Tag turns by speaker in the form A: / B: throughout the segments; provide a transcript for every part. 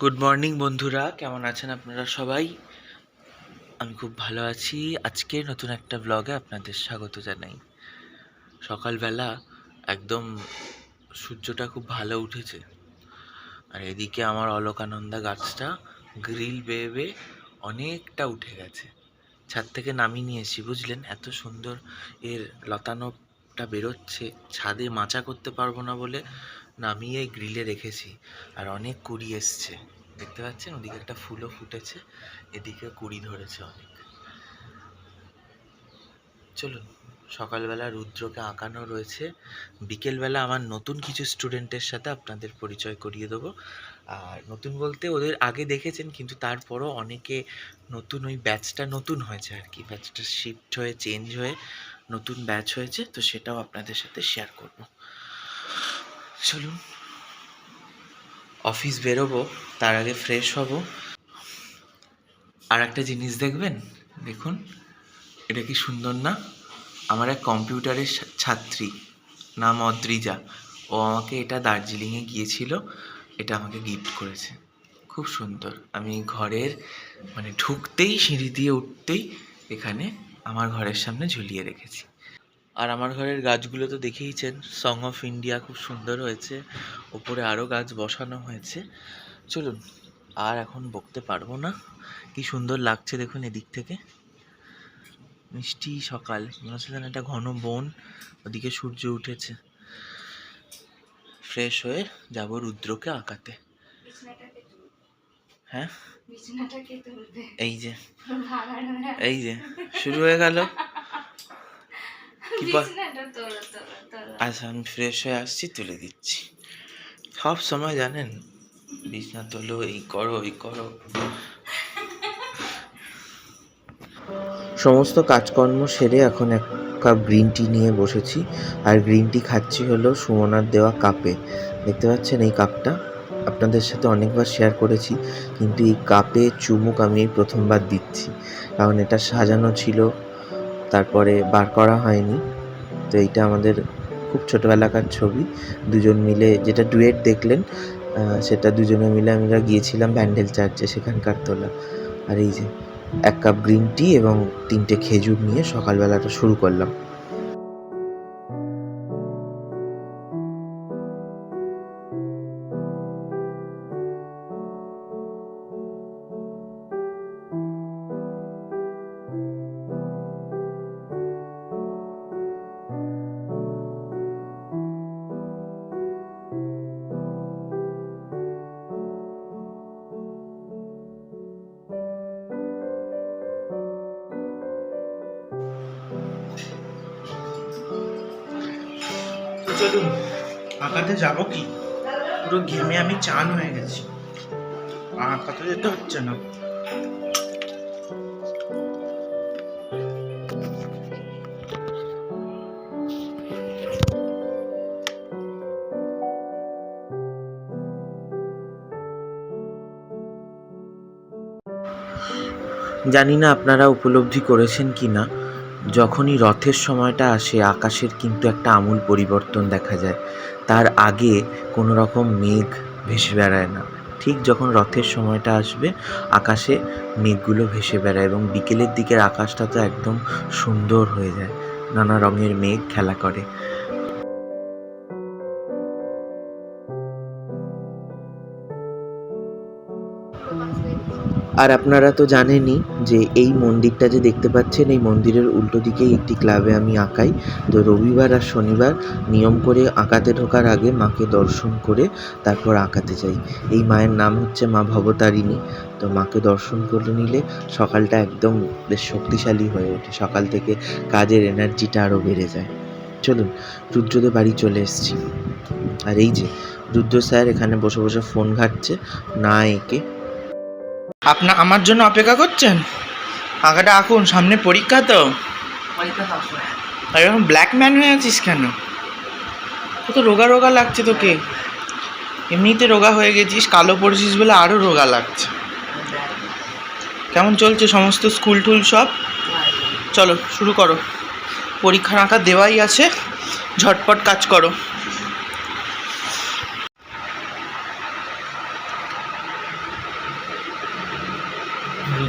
A: Good morning বন্ধুরা। কেমন আছেন আপনারা সবাই? আমি খুব ভালো আছি। আজকে নতুন একটা ব্লগে আপনাদের স্বাগত জানাই। সকালবেলা একদম সূর্যটা খুব ভালো উঠেছে। আর এদিকে আমার অলকানন্দা গাছটা গ্রিল বেয়ে বেয়ে অনেকটা উঠে গেছে। ছাদ থেকে নামিয়ে নিয়েছি বুঝলেন? এত সুন্দর এর লতানোটা বেরোচ্ছে। ছাদে মাচা করতে পারব না বলে নামিয়ে গ্রিলে রেখেছি। আর অনেক কুড়ি এসছে। দেখতে পাচ্ছেন? ওদিকে একটা ফুলও ফুটেছে, এদিকে কুড়ি ধরেছে অনেক। চলুন, সকালবেলা রুদ্রকে আঁকানো রয়েছে। বিকেলবেলা আমার নতুন কিছু স্টুডেন্টের সাথে আপনাদের পরিচয় করিয়ে দেবো। আর নতুন বলতে ওদের আগে দেখেছেন, কিন্তু তারপরও অনেকে নতুন ওই ব্যাচটা নতুন হয়েছে আর কি। ব্যাচটা শিফট হয়ে, চেঞ্জ হয়ে নতুন ব্যাচ হয়েছে, তো সেটাও আপনাদের সাথে শেয়ার করব। চলুন। অফিস বেরোবো, তার আগে ফ্রেশ হব। আর একটা জিনিস দেখবেন? দেখুন, এটা কি সুন্দর না? আমার এক কম্পিউটারের ছাত্রী, নাম অদ্রিজা। ও আমাকে এটা দার্জিলিংয়ে গিয়েছিল, এটা আমাকে গিফট করেছে। খুব সুন্দর। আমি ঘরের মানে ঢুকতেই সিঁড়ি দিয়ে উঠতেই এখানে আমার ঘরের সামনে ঝুলিয়ে রেখেছি। আর আমার ঘরের গাছগুলো তো দেখেইছেন সং অফ ইন্ডিয়া খুব সুন্দর হয়েছে ওপরে আরও গাছ বসানো হয়েছে। চলুন আর এখন বকতে পারব না। কি সুন্দর লাগছে দেখুন এদিক থেকে। মিষ্টি সকাল মনে হচ্ছে যেন একটা ঘন বন ওদিকে সূর্য উঠেছে। ফ্রেশ হয়ে যাব রুদ্রকে আঁকাতে। হ্যাঁ? এই যে। এই যে শুরু হয়ে গেল কি বল-
B: বিছনাটা তোলো তোলো তোলো
A: আচ্ছা আমি ফ্রেশ হয়ে আসছি তুলে দিচ্ছি। সব সময় জানেন বিছনা তোলো এই করো এই করো। সমস্ত কাজকর্ম সেরে এখন এক কাপ গ্রিন টি নিয়ে বসেছি। আর গ্রিন টি খাচ্ছি হলো সুমনার দেওয়া কাপে। দেখতে পাচ্ছেন এই কাপটা? আপনাদের সাথে অনেকবার শেয়ার করেছি কিন্তু এই কাপে চুমুক আমি প্রথমবার দিচ্ছি। কারণ এটা সাজানো ছিল তারপরে বার করা হয়নি। তো এইটা আমাদের খুব ছোটোবেলাকার ছবি। দুজন মিলে যেটা ডুয়েট দেখলেন সেটা দুজনে মিলে আমরা গিয়েছিলাম ব্যান্ডেল চার্চে সেখানকার তোলা। আর এই যে এক কাপ গ্রিন টি এবং তিনটে খেজুর নিয়ে সকালবেলাটা শুরু করলাম।
C: চলুন, আঁকাতে যাব কি? পুরো ঘেমে আমি চান হয়ে গেছি। আঁকাতে যেতে হচ্ছে না।
A: জানি না আপনারা উপলব্ধি করেছেন কি না। যখনই রথের সময়টা আসে, আকাশের কিন্তু একটা আমূল পরিবর্তন দেখা যায়। তার আগে কোনো রকম মেঘ ভেসে বেড়ায় না। ঠিক যখন রথের সময়টা আসবে, আকাশে মেঘগুলো ভেসে বেড়ায় এবং বিকেলের দিকের আকাশটা তো একদম সুন্দর হয়ে যায়। নানা রঙের মেঘ খেলা করে। আর আপনারা তো জানেনই যে এই মন্দিরটা যে দেখতে পাচ্ছেন, এই মন্দিরের উল্টো দিকেই একটি ক্লাবে আমি আঁকাই। তো রবিবার আর শনিবার নিয়ম করে আঁকাতে ঢোকার আগে মাকে দর্শন করে তারপর আঁকাতে যাই। এই মায়ের নাম হচ্ছে মা ভবতারিণী। তো মাকে দর্শন করে নিলে সকালটা একদম বেশ শক্তিশালী হয়ে ওঠে। সকাল থেকে কাজের এনার্জিটা আরও বেড়ে যায়। চলুন রুদ্রদের বাড়ি চলে এসেছি। আর এই যে, রুদ্র স্যার এখানে বসে বসে ফোন ঘাটছে, না এঁকে
C: আপনা আমার জন্য অপেক্ষা করছেন? আঁকাটা আঁকুন, সামনে পরীক্ষা তো। এরকম ব্ল্যাক ম্যান হয়ে আছিস কেন? কত রোগা রোগা লাগছে তোকে। এমনিতে রোগা হয়ে গেছিস, কালো পড়েছিস বলে আরও রোগা লাগছে। কেমন চলছে সমস্ত স্কুল টুল সব? চলো, শুরু করো। পরীক্ষার আঁকা দেওয়াই আছে। ঝটপট কাজ করো।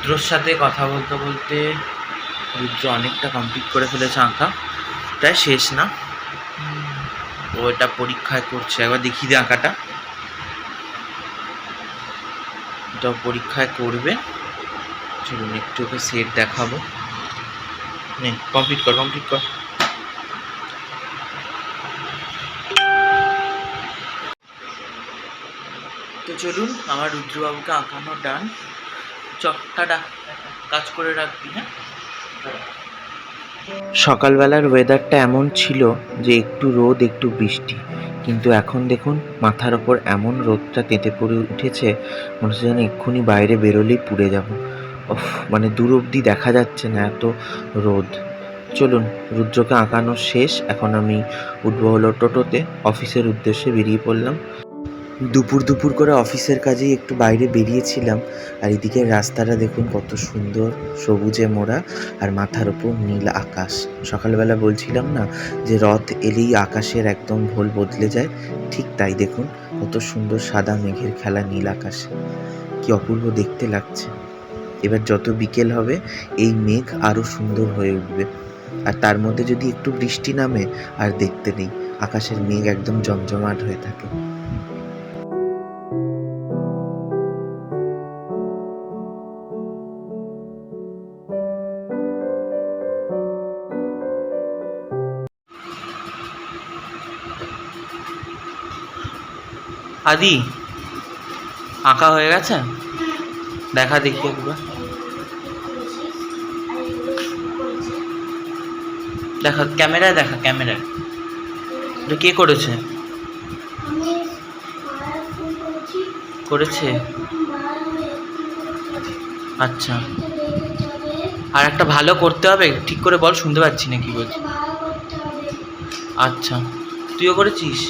A: রুদ্রর সাথে কথা বলতে বলতে রুদ্র অনেকটা কমপ্লিট করে ফেলেছে আঁকা। প্রায় শেষ না। ও এটা পরীক্ষায় করছে। একবার দেখি দে আঁকাটা। এটা পরীক্ষায় করবে। চলুন একটু ওকে সেট দেখাবো। নে কমপ্লিট কর কমপ্লিট কর। তো চলুন, আমার রুদ্রবাবুকে আঁকানো ডান কাজ করে রাখবি হ্যাঁ? সকালবেলার ওয়েদারটা এমন ছিল যে একটু রোদ, একটু বৃষ্টি। কিন্তু এখন দেখুন, মাথার ওপর এমন রোদটা তেতে পড়ে উঠেছে, মনে হচ্ছে যেন এক্ষুনি বাইরে বেরোলেই পুড়ে যাব। উফ মানে দূর অবধি দেখা যাচ্ছে না এত রোদ। চলুন, রুদ্রকে আঁকানো শেষ। এখন আমি উঠবো হলো টোটোতে, অফিসের উদ্দেশ্যে বেরিয়ে পড়লাম। দুপুর দুপুর করে অফিসের কাজেই একটু বাইরে বেরিয়েছিলাম। আর এদিকে রাস্তাটা দেখুন কত সুন্দর, সবুজে মোড়া আর মাথার ওপর নীল আকাশ। সকালবেলা বলছিলাম না যে রথ এলেই আকাশের একদম ভোল বদলে যায়? ঠিক তাই দেখুন, কত সুন্দর সাদা মেঘের খেলা নীল আকাশে। কি অপূর্ব দেখতে লাগছে। এবার যত বিকেল হবে, এই মেঘ আরও সুন্দর হয়ে উঠবে। আর তার মধ্যে যদি একটু বৃষ্টি নামে, আর দেখতে নেই, আকাশের মেঘ একদম জমজমাট হয়ে থাকে। আদি, আঁকা হয়ে গেছে? দেখা দেখি একবার। দেখা, ক্যামেরায় দেখা, ক্যামেরায়। এটা কে করেছে? করেছে? আচ্ছা। আর একটা ভালো করতে হবে, ঠিক করে বল, শুনতে পাচ্ছি না কি বলছি। আচ্ছা। তুইও করেছিস?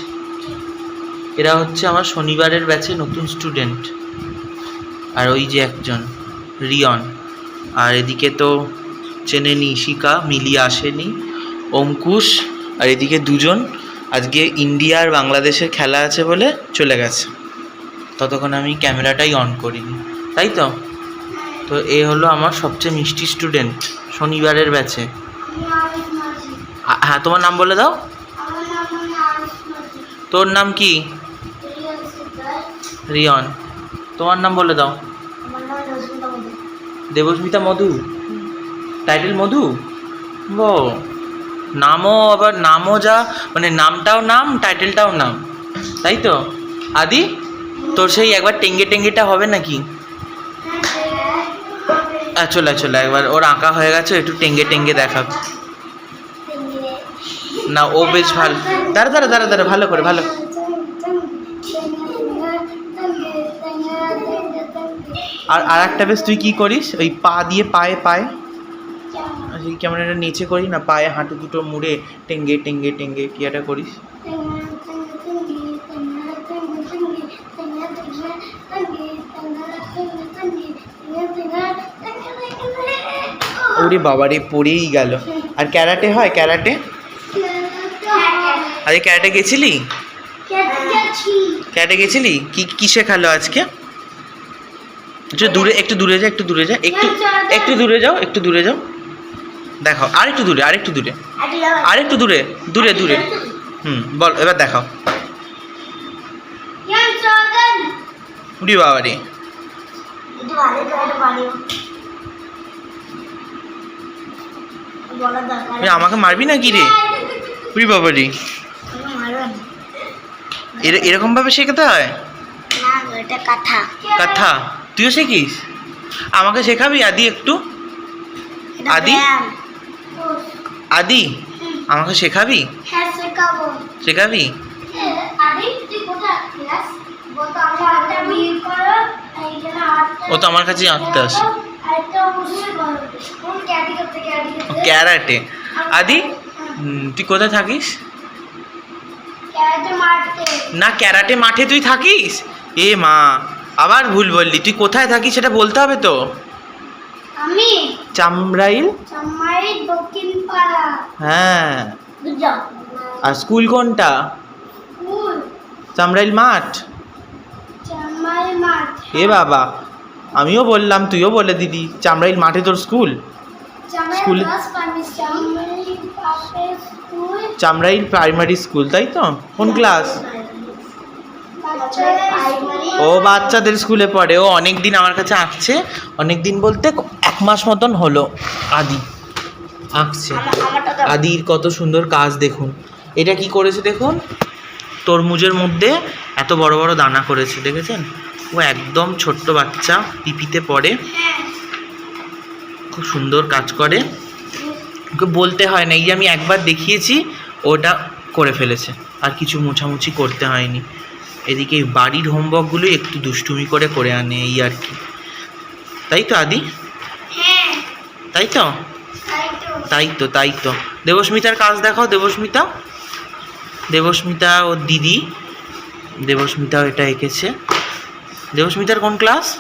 A: এরা হচ্ছে আমার শনিবারের ব্যাচে নতুন স্টুডেন্ট আর ওই যে একজন রিয়ন। আর এদিকে তো চেনেনি শিকা মিলিয়ে আসেনি অঙ্কুশ আর এদিকে দুজন। আজকে ইন্ডিয়া আর বাংলাদেশের খেলা আছে বলে চলে গেছে। ততক্ষণ আমি ক্যামেরাটাই অন করিনি। তাই তো? তো এ হলো আমার সবচেয়ে মিষ্টি স্টুডেন্ট শনিবারের ব্যাচে হ্যাঁ তোমার নাম বলে দাও। তোর নাম কি? রিয়ন তোমার নাম বলে দাও। দেবস্মিতা মধু। টাইটেল মধু? ও নামও আবার নামও যা মানে নামটাও নাম টাইটেলটাও নাম। তাই তো? আদি তোর সেই একবার টেঙ্গে টেঙ্গেটা হবে নাকি? চলে চলে একবার ওর আঁকা হয়ে গেছে একটু টেঙ্গে টেঙ্গে। দেখাবে না ও বেশ ভালো দাঁড়া দাঁড়া দাঁড়া দাঁড়া ভালো করে ভালো আর আর একটা বেশ তুই কী করিস? ওই পা দিয়ে পায়ে পায়ে। সেই ক্যামেরাটা নিচে করি না পায়ে হাঁটু দুটো মুড়ে টেঙ্গে টেঙ্গে টেঙ্গে কি একটা করিস? ওরে বাবারে পড়েই গেল। আর ক্যারাটে হয়? ক্যারাটে? আরে ক্যারাটে গেছিলি? ক্যারাটে গেছিলি? কি কি শেখালো আজকে? একটু দূরে একটু দূরে যা একটু দূরে যা একটু একটু দূরে যাও একটু দূরে যাও। দেখাও আর একটু দূরে আর একটু দূরে। আর একটু দূরে দূরে দূরে। হুম বল এবার দেখাও। উড়ি বাবারে আমাকে মারবি না কি রে। উড়ি বাবারে এর- এরকম ভাবে শেখাতে হয়? কথা। কথা? তুইও শিখিস? আমাকে শেখাবি? আদি একটু? আদি? আদি? আমাকে শেখাবি?
B: হ্যাঁ শেখাবি।
A: ও তো আমার কাছেই আঁকতে আসে ক্যারাটে আদি তুই কোথায় থাকিস? না ক্যারাটে মাঠে তুই থাকিস? এ মা আবার ভুল বললি। তুই কোথায় থাকিস সেটা বলতে হবে তো।
B: আমি?
A: চামড়াইল
B: চাম্মাই দক্ষিণ পাড়া
A: হ্যাঁ আর স্কুল কোনটা?
B: স্কুল।
A: চামড়াইল মাঠ? এ বাবা আমিও বললাম তুইও বলে দিদি চামড়াইল মাঠে তোর স্কুল? স্কুলে-
C: ক্লাস
A: চামড়াইল প্রাইমারি স্কুল তাই তো? কোন ক্লাস?
C: বাচ্চাদের প্রাইমারি
A: ও বাচ্চাদের স্কুলে পড়ে। ও অনেক দিন আমার কাছে আঁকছে। অনেক দিন বলতে এক মাস মতন হলো আদি আঁকছে। আদির কত সুন্দর কাজ দেখুন। এটা কি করেছে দেখুন? তরমুজের মধ্যে এত বড় বড় দানা করেছে, দেখেছেন? ও একদম ছোট্ট বাচ্চা, পিপিতে পড়ে। খুব সুন্দর কাজ করে। ওকে বলতে হয় না, এই যে আমি একবার দেখিয়েছি, ওটা করে ফেলেছে। আর কিছু মোছামুছি করতে হয়নি। এদিকে বাড়ির হোমওয়ার্কগুলো একটু দুষ্টুমি করে করে আনে এই আর কি। তাই তো আদি?
C: হ্যাঁ।
A: তাই তো?
C: তাই তো।
A: তাই তো দেবস্মিতার কাজ দেখাও দেবস্মিতা। দেবস্মিতা ওর দিদি। দেবস্মিতাও এটা এঁকেছে। দেবস্মিতার কোন ক্লাস?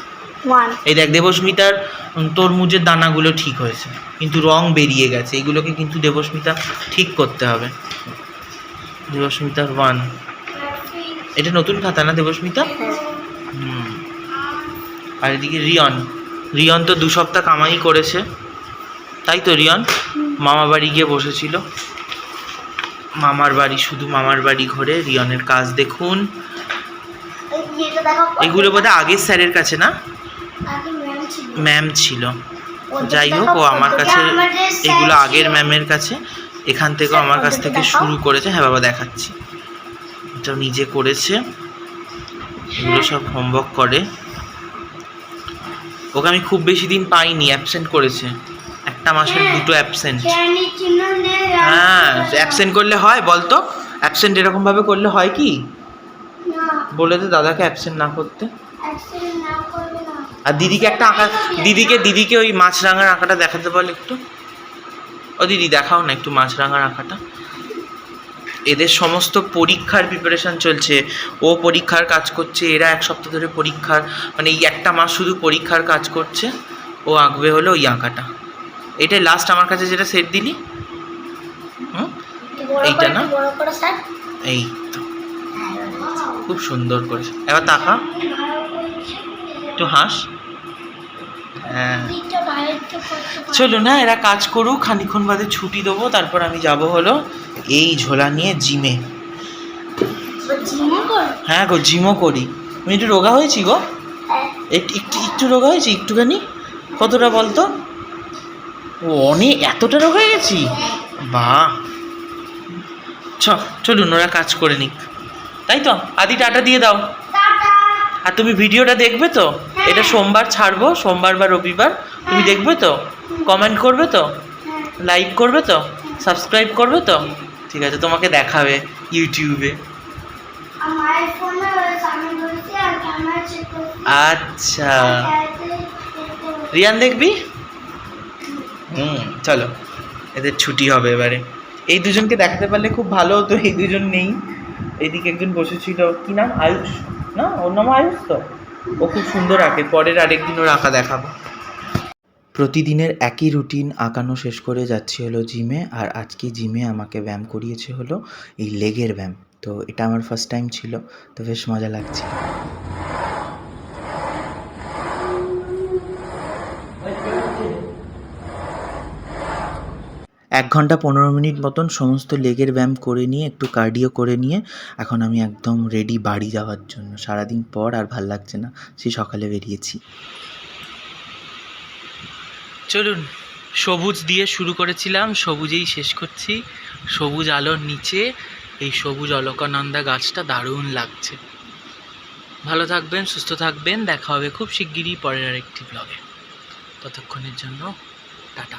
A: এই দেখ দেবস্মিতার তরমুজের দানাগুলো ঠিক হয়েছে। কিন্তু রং বেরিয়ে গেছে। এগুলোকে কিন্তু দেবস্মিতা ঠিক করতে হবে। দেবস্মিতার ওয়ান এটা নতুন খাতা না দেবস্মিতা? আর এদিকে রিয়ন। রিয়ন তো দু সপ্তাহ কামাই করেছে। তাই তো রিয়ন? মামা বাড়ি গিয়ে বসেছিল। মামার বাড়ি শুধু মামার বাড়ি ঘরে রিয়নের কাজ দেখুন। এগুলো বোধহয় আগের স্যারের কাছে না?
C: ম্যাম ছিল।
A: যাই হোক ও আমার কাছে এগুলো আগের ম্যামের কাছে। এখান
C: স্যার,
A: আমার কাছ থেকে শুরু করেছে। হ্যাঁ বাবা দেখাচ্ছি। এটা নিজে করেছে। এগুলো সব হোমওয়ার্ক করে। ওকে আমি খুব বেশি দিন পাইনি অ্যাবসেন্ট করেছে। একটা মাসের
C: হ্যাঁ।
A: দুটো অ্যাবসেন্ট হ্যাঁ অ্যাবসেন্ট করলে হয় বলতো? অ্যাবসেন্ট এরকমভাবে করলে হয় কি? বলে দে দাদাকে অ্যাবসেন্ট না করতে। আর দিদিকে একটা আঁকা দিদিকে দিদিকে ওই মাছরাঙার আঁকাটা দেখাতে বল একটু। ও দিদি দেখাও না একটু মাছরাঙার আঁকাটা। এদের সমস্ত পরীক্ষার প্রিপারেশন চলছে। ও পরীক্ষার কাজ করছে এরা এক সপ্তাহ ধরে পরীক্ষার মানে এই একটা মাস শুধু পরীক্ষার কাজ করছে। ও আঁকবে হলো ওই আঁকাটা। এটাই লাস্ট আমার কাছে যেটা সেট দিলি? এইটা না? এই তো। খুব সুন্দর করেছে এবার তাকা। একটু হাস। হ্যাঁ। চলো না এরা কাজ করুক খানিক্ষণ বাদে ছুটি দেবো তারপর আমি যাব হলো এই ঝোলা নিয়ে জিমে। হ্যাঁ গো, জিমও করি। আমি একটু রোগা হয়েছি গো? একটু একটু রোগা হয়েছি? একটুখানি? কতটা বলতো? ও অনেক এতটা রোগ গেছি? বাহ। চ, চলুন, ওরা কাজ করে নিক। তাই তো? আদি টাটা দিয়ে দাও। আর তুমি ভিডিওটা দেখবে তো? এটা সোমবার ছাড়বো, সোমবার বা রবিবার। তুমি দেখবে তো? কমেন্ট করবে তো? লাইক করবে তো? সাবস্ক্রাইব করবে তো? ঠিক আছে তোমাকে দেখাবে ইউটিউবে। আচ্ছা। রিয়ান দেখবি? হুম চলো। এদের ছুটি হবে এবারে। এই দুজনকে দেখাতে পারলে খুব ভালো হতো এই দুজন নেই। এদিকে একজন বসেছিল কি নাম? আয়ুষ? না ওর নাম আয়ুষ তো? ও খুব সুন্দর আঁকে পরের আরেকদিন ওর আঁকা দেখাবো। প্রতিদিনের একই রুটিন আঁকানো শেষ করে যাচ্ছি হলো জিমে, আর আজকে জিমে আমাকে ব্যায়াম করিয়েছে হলো এই লেগের ব্যায়াম। তো এটা আমার ফার্স্ট টাইম ছিল, তো বেশ মজা লাগছে। এক ঘণ্টা পনেরো মিনিট মতন সমস্ত লেগের ব্যায়াম করে নিয়ে, একটু কার্ডিও করে নিয়ে, এখন আমি একদম রেডি বাড়ি যাওয়ার জন্য। সারাদিন পর আর ভালো লাগছে না, সেই সকালে বেরিয়েছি। চলুন, সবুজ দিয়ে শুরু করেছিলাম, সবুজেই শেষ করছি। সবুজ আলোর নিচে, এই সবুজ অলকানন্দা গাছটা দারুণ লাগছে। ভালো থাকবেন, সুস্থ থাকবেন, দেখা হবে খুব শিগগিরই পরের আরেকটি ব্লগে ততক্ষণের জন্য, টাটা।